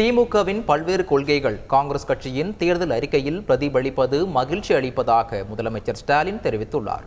திமுகவின் பல்வேறு கொள்கைகள் காங்கிரஸ் கட்சியின் தேர்தல் அறிக்கையில் பிரதிபலிப்பது மகிழ்ச்சி அளிப்பதாக முதலமைச்சர் ஸ்டாலின் தெரிவித்துள்ளார்.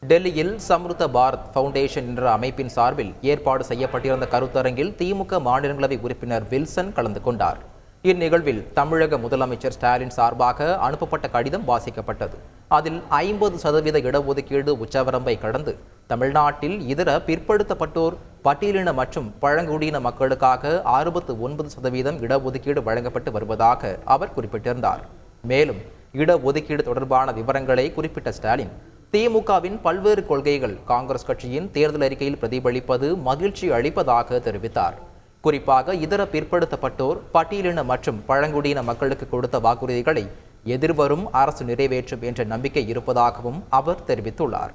டெல்லியில் சம்ருத்த பாரத் ஃபவுண்டேஷன் என்ற அமைப்பின் சார்பில் ஏற்பாடு செய்யப்பட்டிருந்த கருத்தரங்கில் திமுக மாநிலங்களவை உறுப்பினர் வில்சன் கலந்து கொண்டார். இந்நிகழ்வில் தமிழக முதலமைச்சர் ஸ்டாலின் சார்பாக அனுப்பப்பட்ட கடிதம் வாசிக்கப்பட்டது. அதில் ஐம்பது சதவீத இடஒதுக்கீடு உச்சவரம்பை கடந்து தமிழ்நாட்டில் இதர பிற்படுத்தப்பட்டோர் பட்டியலின மற்றும் பழங்குடியின மக்களுக்காக அறுபத்து ஒன்பது சதவீதம் இடஒதுக்கீடு வழங்கப்பட்டு வருவதாக அவர் குறிப்பிட்டிருந்தார். மேலும் இடஒதுக்கீடு தொடர்பான விவரங்களை குறிப்பிட்ட ஸ்டாலின் திமுகவின் பல்வேறு கொள்கைகள் காங்கிரஸ் கட்சியின் தேர்தல் அறிக்கையில் பிரதிபலிப்பது மகிழ்ச்சி அளிப்பதாக தெரிவித்தார். குறிப்பாக இதர பிற்படுத்தப்பட்டோர் பட்டியலின மற்றும் பழங்குடியின மக்களுக்கு கொடுத்த வாக்குறுதிகளை எதிர்வரும் அரசு நிறைவேற்றும் என்ற நம்பிக்கை இருப்பதாகவும் அவர் தெரிவித்துள்ளார்.